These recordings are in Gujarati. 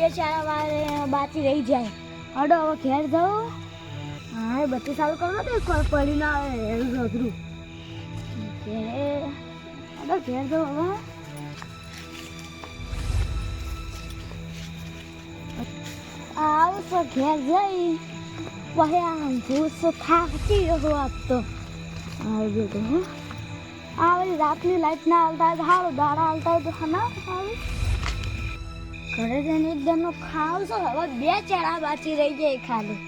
બે ચાર વારે બાકી રહી જાય. હડો, હવે ઘેર જાઓ. હા, એ બત્તી સારું કરો તો કોઈ પડી ના આવે એવું અઘરું. ઘેર હડો, ઘેર જાઓ હવે. આવું તો ઘેર જઈ. પછી આમ ભૂસ થાકી રહ્યો આજ તો આવજો તો, હા. આવી રાતની લાઈટ ના હાલતા હોય તો સારું દાડા હાલતા હોય તો હા ના સારું ઘરે જઈને એકદમ નો ખાવ છો, હવે બે ચેડા બાકી રહી જાય ખાલી.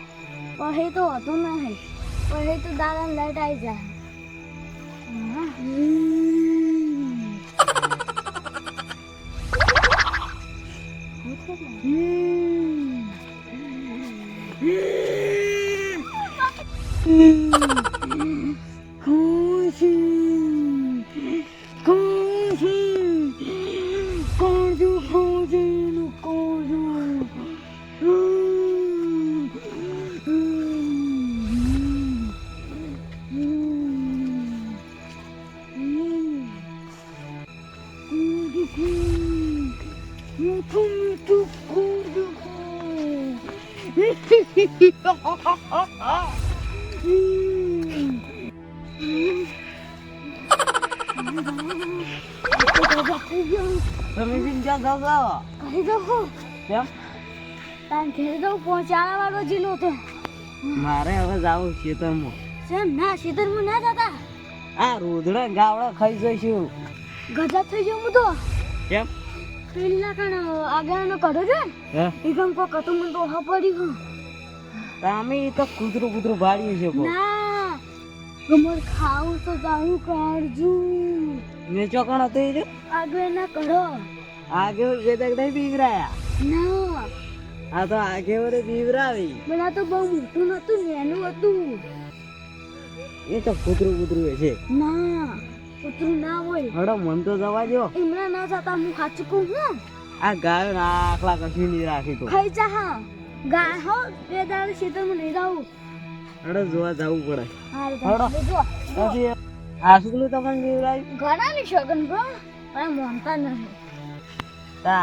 પછી તો હતું નહીં પછી તો દાદા લટાઈ જાય. હા. તમે બી ક્યાં જાવ જાવ કહી દઉં કેમ તાન ઘેર દઉં પહોંચાડવા વાળો જિલ્લો તો મારે હવે જાવું ખેતરમાં સેમ ના સીધરમાં ના જતા. આ રોધડા ગાવડા ખાઈ જઈશું. ગજા થઈ ગયો હું તો. કેમ? પેલા કણ આગળનો કઢો છે ને એ ગમ કો કતું મને તો હા પડી હું તમે તો કૂતરું કૂતરું ભાડીએ છે કો ના ગમર ખાવું તો જાવું કાઢજુ મેં ચોકણ હતો એ આગળના કઢો આગે વેદક નહીં બીવરાયા. ના. આ તો આગે વરે બીવરાવી. મને આ તો બહુ મોટું નતું નેનું હતું. એ તો કૂતરું કૂતરું છે. ના કૂતરું ના હોય. હડો મન તો જવા દો એમના ના જતા હું ખાચું કહું હું? આ ગાયો ના આખલા કશું નહીં રાખી તો. ખાઈ જા હા. ગાય હો બે દાડ સીધરમાં નહીં જાવું. હડો જોવા જવું પડે. હારું હળો. તમે આ શુક્લું તમને બીવરાવી ઘણા ની શગન બ્રો પણ મોનતા નહીં તા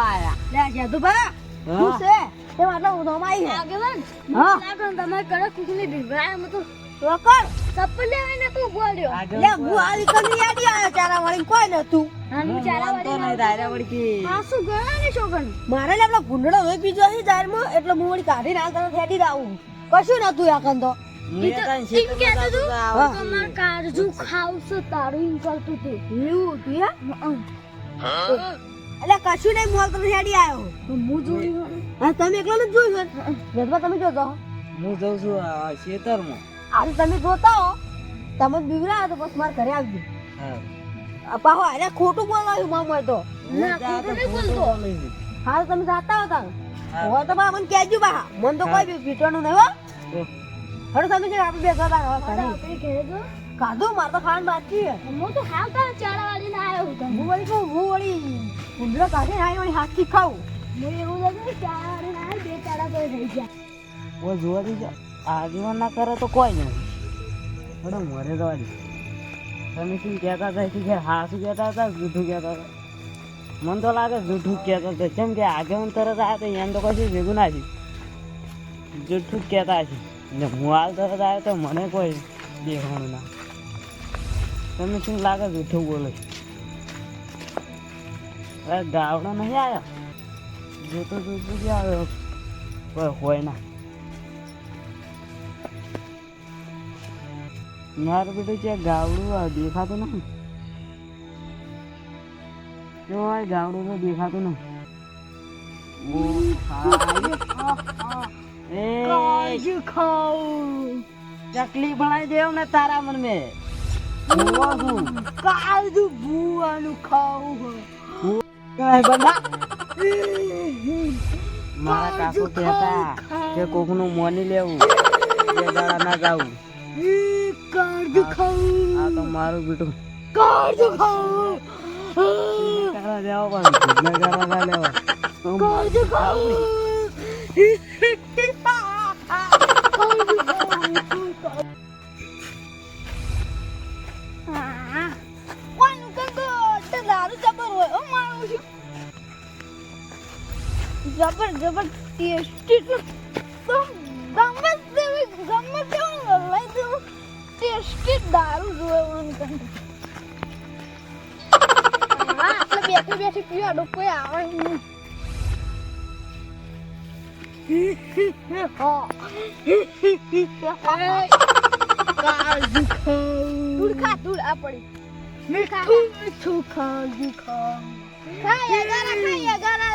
આયા. લે જાદુ બા હા. છે? તે માટલા ઉધોમાં આવી આગેવાન હા. લાગણ તમારે કડક કુકની ભીભરાય એમ તો રોકડ ચપ્પલ લેવાને તું બોલ્યો લે ગુવાળી કની યાદી આયો ચારા વાળી કોઈ નતું. હું માનતો નહીં દાયરા શું ની મારે લે ગુંડળો હોય બીજો એટલે હું વળી કાઢી ના તરફ હેડી આવું કશું નતું યાકન તો. હું. તો. તું. એટલે કશું નહીં મોલ તમે હેડી આવ્યો હું જોયું હા તમે એકલો નથી જોયું છે તમે જોતો હો. હું જઉં છું ખેતરમાં આજે તમે જોતા હો. તમે જ બીવરા તો બસ મારા ઘરે આવજો. પાહો અરે ખોટું બોલાવ્યું મામો તો. ના, ખોટું નહીં બોલતો. હા તમે જાતા હતા હા. હોય તો બા મને કહેજો બા મને તો કોઈ બી નહીં હો. હડો તમે જે આપણે બેસવા હતા હવે ઘરે. આપણે માર તો ખાન મારે તો બાકી છે. હું તો હાલતા ચારા વાળી ના આવ્યો હતો હું વળી કહું હું વળી ગુંડળો કાઢે આવી વળી હાથથી ખાઉં. મને એવું લાગે ચારા વાળી ના બે ચારા તો થઈ ગયા. ઓ જોવા દીજો આગેવાન ના કરે તો કોઈ નહીં હડો મરે તો તમે શું કહેતા હતા કે હા કહેતા હતા, જૂઠું કહેતા હતા? મને તો લાગે જૂઠું કહેતા હતા. કેમ કે આગેવાન તરત આવ્યા તો એમ તો કશું ભેગું ના છે જૂઠું કહેતા છે ને હું હાલ તરત આવ્યો તો મને કોઈ દેખાણું ના. તમે શું લાગે જૂઠું બોલે ગાવડો નહીં આવ્યો જોતો જોતો જ આવ્યો. કોઈ હોય ના. મારું બેટું છે ગાવડું આ દેખાતું નહીં જો આ ગાવડું તો દેખાતું ના ઓ એ. કાજુ ખાવું ચકલી બનાવી દેવ ને તારા મન મેં. કાજુ ભૂવાનું ખાવું મારા કાકો કહેતા કે કોકનું મોની લેવું. બે દાડા ના જાવું કાજુ ખાવું આ તો મારું બેટું. કાજુ ખાવું તારા લેવા પણ ના તારા ના લેવા. કાજુ ખાવું જબર જબર ટેસ્ટી તો ગમે ટેસ્ટી દારૂ જોવાનું મને આપણે બેઠી બેઠી પીવા કોઈ આવે નહીં.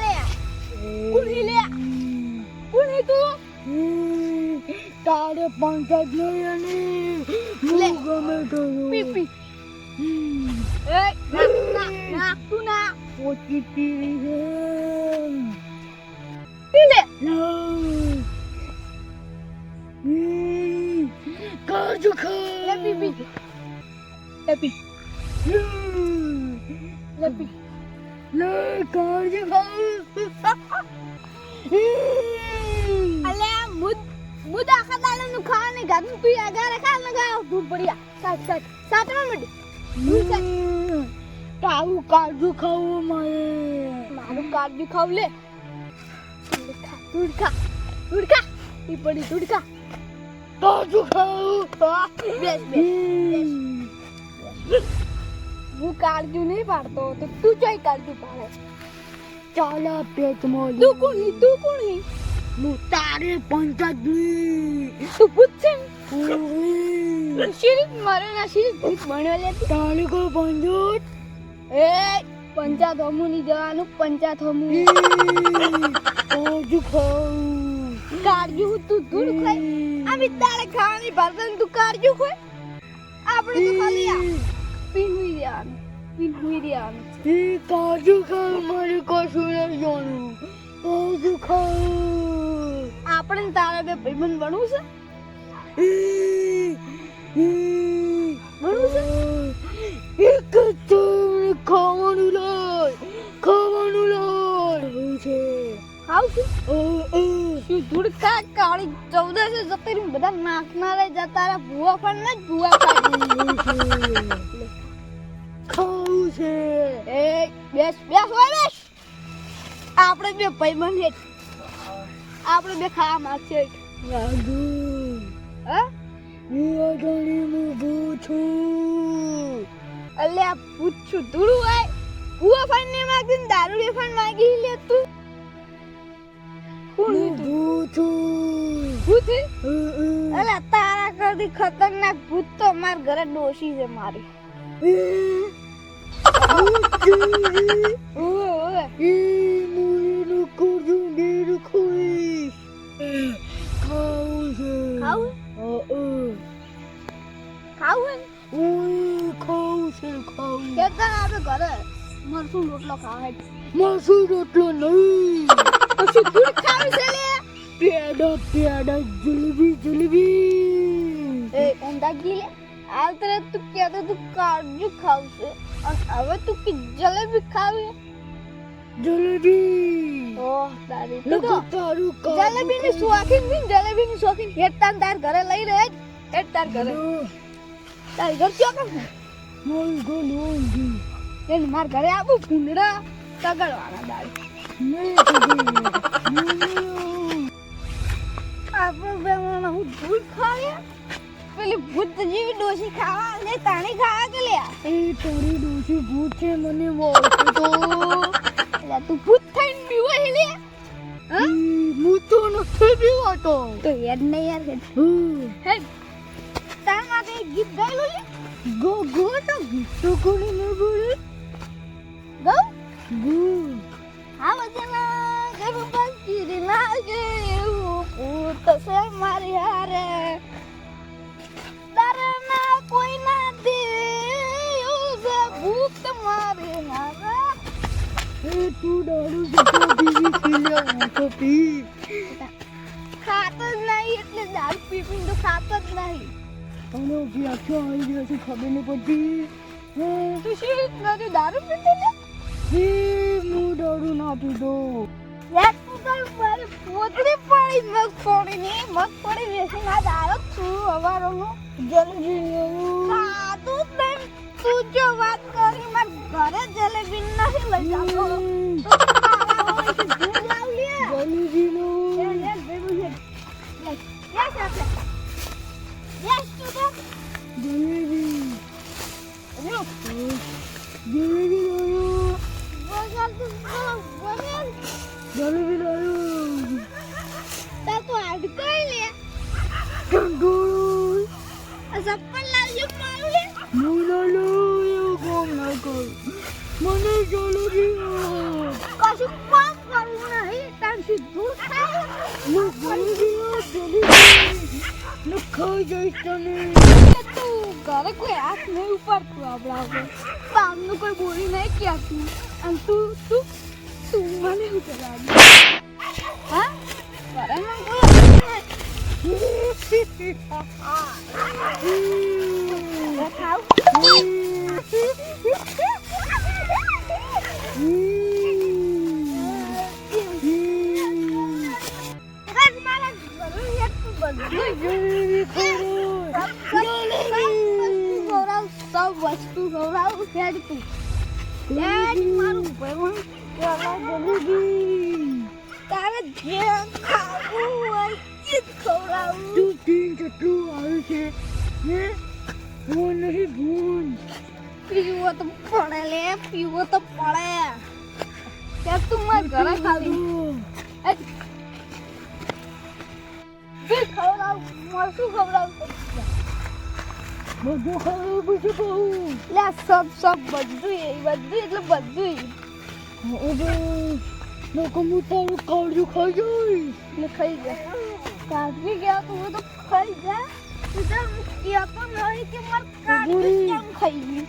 લે. કુણી લે. કુણી તું. તારે પંચાયત નહીં. અને. હું ગમે તો પી પી. એ ના ના તું ના પોચી પીવી છે. લે મારું કાજુ ખાવ લે ધુડકા ધુડકા ઈ પડી ધુડકા તો કાજુ ખાવું બેસ બેસ હું કાળજુ નહીં પાડતો તો તું ચોય કાળજુ પાડે. ચાલા મોલી તું કોણી તું કોણી હું તારે પંચાયત નહીં તું પૂછે શિરીક મારે ના શિરીફ ભણ્યો લે. તારે કો પંચાયત? એ પંચાયત હમું નહીં જવાનું પંચાયત હમું કાજુ ખાવું કાળજુ તું ધૂળ ખાય. આ તારે ખાવાની ભારત તું કાળજુ ખાય. આપણે તો ખાલી પીનવી દેવાનું પીનવી દેવાનું એ કાજુ ખાવું મારે કશું નહીં જાણું ઓજુ ખાવું આપણે તારે બે ભાઈબંધ બનવું છે? બનવું છે? એક જ તમને ખાવાનું લાય ખાવાનું લાય એવું છે. ખાવ છું. શું ધૂળ કાળી ચૌદસો સત્તર બધા નાખનારે જતા રહ્યા? ભૂવા પણ ને ભૂવા ખાવું છે. એ બેસ બેસ હોય બેસ. આપણે બે ભાઈબંધ હેઠ આપણે બે ખાવા માંગશે. હા? હું ભૂ છું. અલે આ પૂછું, ધૂળું હોય? ભૂવા ફાન ને માંગતી ને દારૂ રે ફાન માંગી લે તું? હું ભૂત અ. અલે તારા કરતી ખતરનાક ભૂત તો માર ઘરે ડોશી છે મારી. ભૂત ખાવું ખાવું. ખાવું આપણે ઘરે. મરસું રોટલો ખાવે છે. રોટલો નહીં. શું દૂધ ખાવી છે લે. પેડા પેડા જલેબી જલેબી. એ ગી લે. હાલ તરત તું કહેતો તું કાજુ ખાવશે અને હવે તું કે જલેબી ખાવી. જલેબી. ઓહ તારી તો તારું જલેબી ની શોખીનથી જલેબી ની શોખીન. હેડ તાર ઘરે લઈ રહે હેડ તાર ઘરે. તારી ઘર ક્યાં કમ મારું લોંગી. એને માર ઘરે આવું પૂંડડા તગડવાના દાળ નહીં ખબર. બે માણસ હું ભૂત ખાવ્યા પેલી ભૂત જેવી ડોસી ખાવા ને તાણી ખાવા કે લ્યા એ તારી ડોસી ભૂત છે મને મારશે તો એટલે તું ભૂત થઈને બીવો હે લ્યા હા? હું તો નથી તો યાદ નહીં યાર. હેડ તાર માટે ગીત ગાયેલું લે ગો ગો તો ગીતો કોને ન બોલે ગૌ. ગો આ વચના ગરુ પંખી લાગે એવું ભૂત છે મારી હારે. ડરના કોઈ નથી એવું છે ભૂત મારી હારે એ તું દારૂ જતો લે હું તો પી. આનો આખો આવી ગયો છે ખબર નહીં પડતી હે, તું શું નથી દારૂ પીતો ને હું દારૂ ના પીતો તું મારી પડી છું હવારોનું જલેબી લેવું તું જો વાત કરી માર ઘરે જલેબી નથી લઈ કામ કરવું નહીં તાર સીધું થાય. હું ભૂલી ગયો જલેબી ને ખાઈ જઈશ તને તું ઘરે કોઈ હાથ નહીં ઉપાડતું આપણા ઉપર. બામનું કોઈ બોલી નહીં કહેતું અને તું તું તું મને ઉતરાડી હા? ઘરે ના વસ્તુ ખવડાવું હેડ તું હેડ મારું ભગવાન જલેબી તારે જે ખાવું હોય એ જ તું ટીન કેટલું આવ્યું છે હે ભૂલ નહીં ભૂલ પીવો તો પડે લે પીવો તો પડે ત્યાં તું મારા ઘરે ખાધું. ખવડાવું ખવડાવું બધું ખાવું બીજું કહું લે સબ સબ બધું બધું એટલે બધું હવે લોકો હું તારું કાળજું ખાઈ જઈશ ને ખાઈ ગયા કાઢી ગયા તો તો ખાઈ ગયા તું નહીં કે મારે કાઢી કેમ ખાઈ ગયું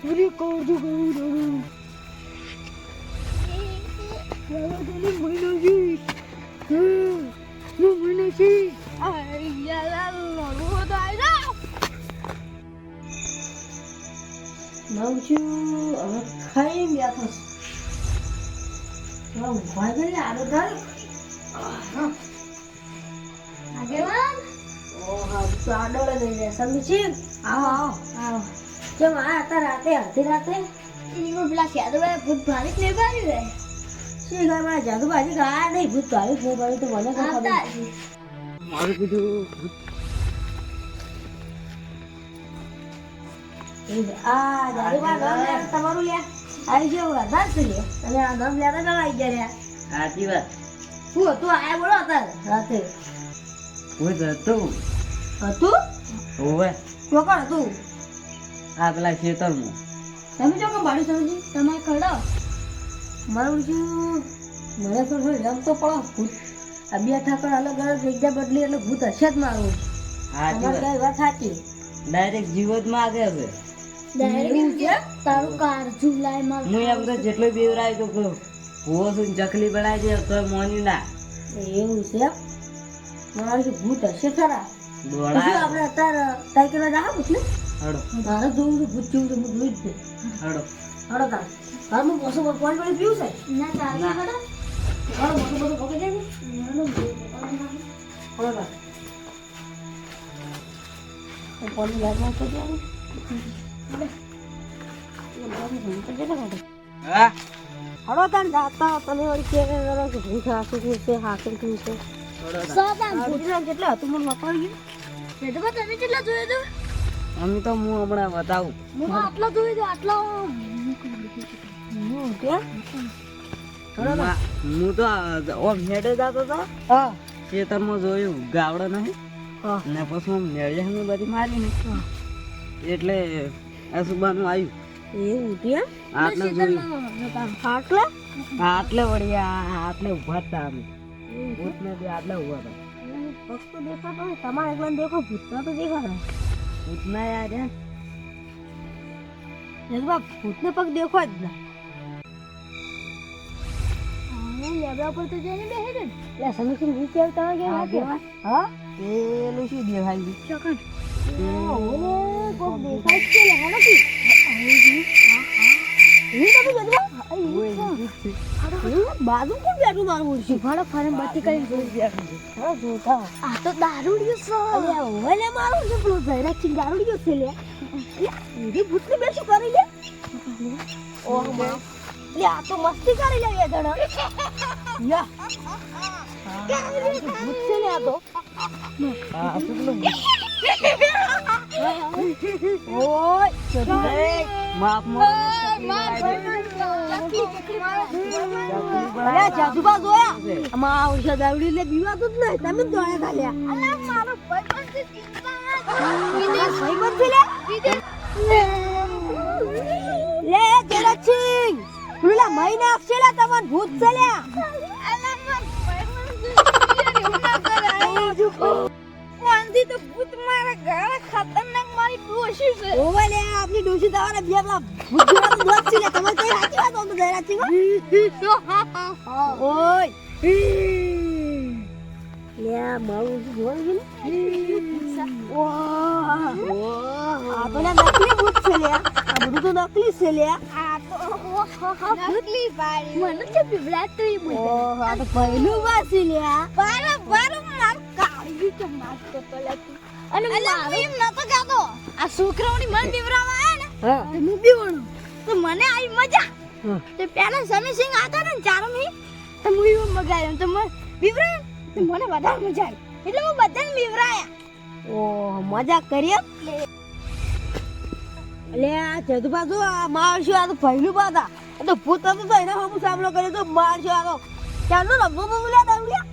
પૂરી કાળજું ખાવું હા હું મહિનો જઈશ યાર લડવું તો આવી. જાઓ નવજુ હવે ખાઈ બેઠો છું ઊભા કરી આડો થાય આગેવાન તો આડો લઈ જાય સમજી આવો. આવો આવો કેમ આ હતા રાતે અડધી રાતે પેલા ખેતરમાં ભૂત ભારી ને ભારી રહે તમે આ સાચી વાત. શું હતું આયા બોલો હતા રાતે હું હતું હતું. હોવે. હતું આ પેલા ખેતરમાં તમે જો કેમ ભાડું સમજી તમે ખવડાવો. મારું છું મને તો પડો ભૂત. આ બે ઠાકર અલગ અલગ જગ્યા બદલી એટલે ભૂત હશે જ મારું. તમારી કઈ વાત સાચી? ડાયરેક્ટ? તારું કાળજું લાય માર. હું એમ તો જેટલો બેવરાય તો ભૂવો છું ચકલી બનાવી દે તો મોની ના. એવું છે? મારું ભૂત હશે ખરા? દોડા આપણે અત્યારે સાયકલ જ આવે ને હડો. તારે જોવું છે ભૂત જેવું હું જોઈ જ દે હડો. હડો તાર તાર હું પાછું પાણી પાણી પીવું છે? ના ચાલે ના. ખરા હડો મોટું બધું પકડી જાય ને તાર કરી તાર જાતા તમે વળી કે કરો કે ભૂત હાસુ છે. કેટલા કેટલા હતું? મને વપાવી ગયું. જજબા તને કેટલા જોયે તો? અમે તો હું હમણાં બતાવું હું આટલો જોઈ તો આટલો હું મા- હું તો ઓમ હેડે જતો હતો હા ખેતરમાં જોયું ગાવડો નહીં હા ને પછી આમ મેળિયા બધી મારી ને એટલે આ સુબાનું આવ્યું એવું ત્યાં આટલે આટલે આટલે આટલે ઊભા હતા અમે ભૂતને આટલે ઊભા હતા પગ તમારે એકલા દેખો ભૂતના તો દેખાતા ભૂતના યાર હે. ભૂતને પગ દેખો જ ના લેબડા ઉપર તો જઈને બેહે ને એટલે સમીક્ષી નીચે આવતા હોય હા, હા? પેલું શું દેખાય છે? ચોકન ઓલે કોક દેખાય છે લે હા એ છે. બાજુ કોણ બેઠું મારું ઓળશું ભાડો ફારમ બત્તી કરી જોતા આ તો દારૂડિયો અરે છે ઓલે મારું છે પેલું દારૂડિયો છે લે. એની ભૂતની બેસું કરી લે? ઓહમાં. લે આ તો મસ્તી કરી લે એ જણા. યા. ભૂત છે લે આ તો આ પેલું ઓય માફ અરે જાદુબા જોયા. આમાં આ વર્ષે દારૂડી એટલે બીવાતું જ નહીં તમે જ. દોડ્યા ખાલ્યા ભાઈબંધ છે લે. લે જેરાસિંહ પેલા મહિને આપશે લે તમને ભૂત છે લે. ઓવે લે આપની ડોશી તમારે બે પેલા ભૂત જેવા તો છે તમે કઈ સાચી વાત ઓય. લે મારું જોઈ ગયું વાહ આ તો નકલી ભૂત છે લે. આ બધું તો નકલી છે લે. મને તો બિબલાતું ઓહ આ તો પહેલું વાસી લે બારો બારો માર કાળી તો. મારતો પલતી અને મારો એમ નતો કહેતો આ છોકરાઓની મન આયા ને હા. તો તો મને આવી મજા. તો પેલા સમી સિંહ હતા ને ચારો મી તો હું એવું મગાવ્યો તો મને બીવરાય તો મને વધારે મજા આવી. એટલે હું બધાને બીવરાયા ઓહ મજા કરી એમ? આ જદુબા જો આ મારશું આ તો પહેલું પાતા આ તો ભૂત હતું તો એના હું સામનો કર્યો તો મારશું આ તો. ચાલો રમવો બમવો લે દારૂડિયા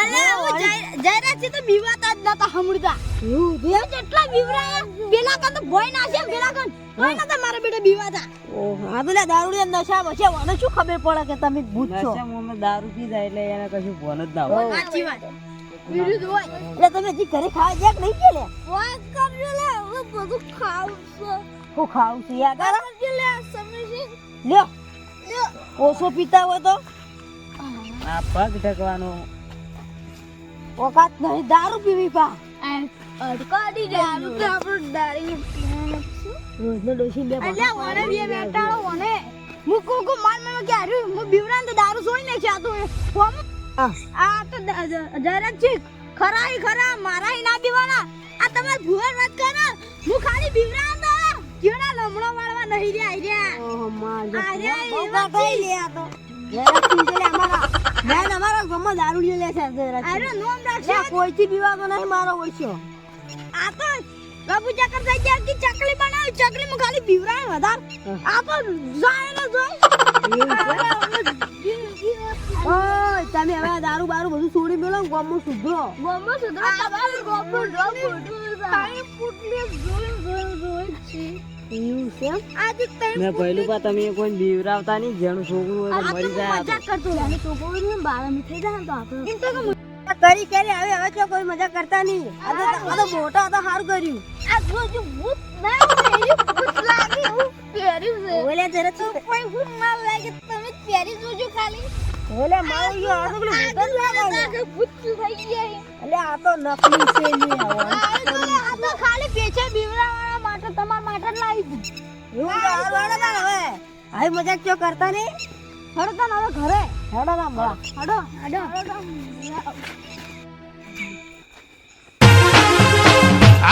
અલે હું જયરાજ છે તો બીવાતા જ નતા હમણતા એવું જેટલા બીવરાયા પેલા કન તો ભોય ના છે પેલા કન ભોય નતા મારા બેટા બીવાતા. ઓહ આ તો લે દારૂડિયા નશા બશે મને શું ખબર પડે કે તમે ભૂત છો? દારૂ પી જાય એટલે એને કશું ફોન જ ના હોય. સાચી વાત. એટલે તમે જી ઘરે ખાવા જ્યાં નહીં કે લે? વાત કરજો લે હવે બધું ખાવું છે. હું ખાવું છું યાર તારા કરજો લે સમજી લ્યો. લ્યો. ઓછો પીતા હોય તો? આ પગ ઢકવાનો. ઓકાત નહીં દારૂ પીવી પા. અડકાડી દારૂ તો આપણે દારૂ રોજનો ડોશી બે અલ્યા ઓને બે બેટાળો ઓને હું કો કો માર માર કે હારું હું બીવરાન તો દારૂ સોઈ ને છે આ તો હા આ તો જરાક છે ખરા ખરા મારા ના દીવાના. આ તમે ભૂલ વાત કરો. હું ખાલી બીવરા તો કેડા લમણો વાળવા નહીં રહ્યા રે ઓહો માં અરે, બહુ એવા લે આ તો. જરાક ચીજે લે અમારા બેન અમારા ગામમાં દારૂ લે છે જરાક અરે નોમ લે રાખશે કોઈથી બીવાનો નહીં મારો ઓછો. આ તો બાબુ ચાકર થઈ ગયા કે ચકલી બનાવી ચકલી માં ખાલી બીવરાન વધાર. આ જાય ને ઓય તમે હવે દારૂ બારૂ બધું છોડી મેલો ગોમો સુધરો. ગોમો સુધરો? તમારે ગોમો મેં પહેલું પા તમે કોઈ બીવરાવતા નહીં જેનું છોકરું હોય મરી જાય મજાક કરતો એને છોકરો ને બાર મીઠાઈ જાય તો આપણે કે કરી કરી હવે હવે તો કોઈ મજા કરતા નહીં. આ તો આ તો મોટા સારું કર્યું. આ જો ભૂત ના ભૂત લાગે. હું પહેર્યું છે ઓલે જરા તો કોઈ ભૂત ના લાગે તમે પહેરી જોજો ખાલી. ઓલે મારો યો આ તો પેલું ભૂત લાગે. ભૂત થઈ ગયા એટલે આ તો નકલી છે ને આવો. આ તો ખાલી પેચે બીવરાવાળા માટે તમાર માટે લાવી હતી એવું તો હારું હેડો તાણ હવે. હવે મજાક ચો કરતા નહીં હડો તો હવે ઘરે. હડો ના મળા હડો હડો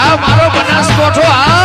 આ મારો બનાસકોઠો આ